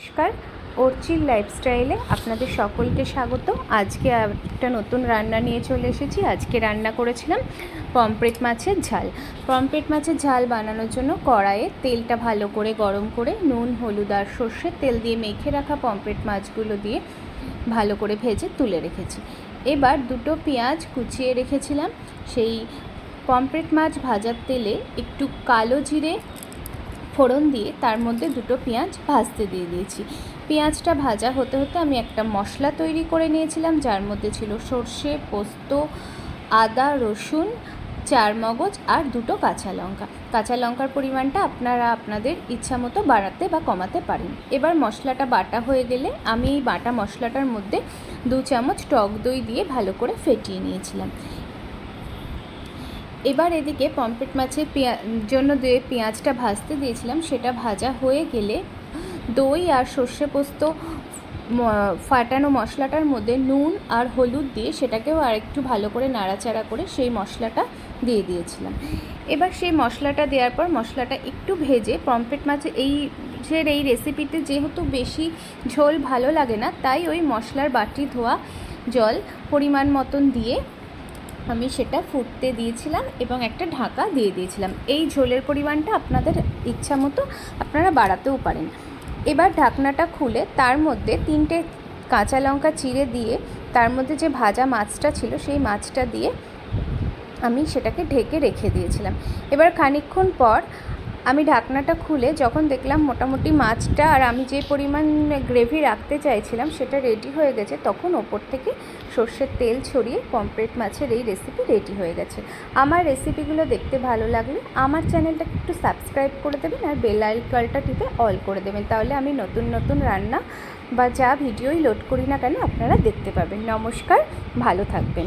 নমস্কার। অর্চির লাইফস্টাইলে আপনাদের সকলকে স্বাগত। আজকে একটা নতুন রান্না নিয়ে চলে এসেছি। আজকে রান্না করেছিলাম পমপ্লেট মাছের ঝাল। পমপ্লেট মাছের ঝাল বানানোর জন্য কড়াইয়ে তেলটা ভালো করে গরম করে নুন, হলুদ আর সর্ষের তেল দিয়ে মেখে রাখা পমপ্লেট মাছগুলো দিয়ে ভালো করে ভেজে তুলে রেখেছি। এবার দুটো পেঁয়াজ কুচিয়ে রেখেছিলাম। সেই পমপ্লেট মাছ ভাজার তেলে একটু কালো জিরে ফোড়ন দিয়ে তার মধ্যে দুটো পেঁয়াজ ভাজতে দিয়ে দিয়েছি। পেঁয়াজটা ভাজা হতে হতে আমি একটা মশলা তৈরি করে নিয়েছিলাম, যার মধ্যে ছিল সর্ষে, পোস্ত, আদা, রসুন চার মগজ আর দুটো কাঁচা লঙ্কা। কাঁচা লঙ্কার পরিমাণটা আপনারা আপনাদের ইচ্ছা মতো বাড়াতে বা কমাতে পারেন। এবার মশলাটা বাটা হয়ে গেলে আমি এই বাটা মশলাটার মধ্যে দু চামচ টক দই দিয়ে ভালো করে ফেটিয়ে নিয়েছিলাম। এবার এদিকে পমফ্রেট মাছের পেঁয়া জন্য দিয়ে পেঁয়াজটা ভাজতে দিয়েছিলাম, সেটা ভাজা হয়ে গেলে দই আর সর্ষে পোস্ত ফাটানো মশলাটার মধ্যে নুন আর হলুদ দিয়ে সেটাকেও আর একটু ভালো করে নাড়াচাড়া করে সেই মশলাটা দিয়ে দিয়েছিলাম। এবার সেই মশলাটা দেওয়ার পর মশলাটা একটু ভেজে পমফ্রেট মাছের এই যে এই রেসিপিতে যেহেতু বেশি ঝোল ভালো লাগে না, তাই ওই মশলার বাটি ধোয়া জল পরিমাণ মতন দিয়ে আমি সেটা ফুটতে দিয়েছিলাম এবং একটা ঢাকা দিয়ে দিয়েছিলাম। এই ঝোলের পরিমাণটা আপনাদের ইচ্ছা মতো আপনারা বাড়াতেও পারেন। এবার ঢাকনাটা খুলে তার মধ্যে তিনটে কাঁচা লঙ্কা চিড়ে দিয়ে তার মধ্যে যে ভাজা মাছটা ছিল সেই মাছটা দিয়ে আমি সেটাকে ঢেকে রেখে দিয়েছিলাম। এবার খানিক্ষণ পর আমি ঢাকনাটা খুলে যখন দেখলাম মোটামুটি মাছটা আর আমি যে পরিমাণ গ্রেভি রাখতে চাইছিলাম সেটা রেডি হয়ে গেছে, তখন ওপর থেকে সর্ষের তেল ছড়িয়ে পমফ্রেট মাছের এই রেসিপি রেডি হয়ে গেছে। আমার রেসিপিগুলো দেখতে ভালো লাগলে আমার চ্যানেলটাকে একটু সাবস্ক্রাইব করে দেবেন আর বেল আইকনটা টিপে অল করে দেবেন। তাহলে আমি নতুন নতুন রান্না বা যা ভিডিওই লোড করি না কেন আপনারা দেখতে পাবেন। নমস্কার, ভালো থাকবেন।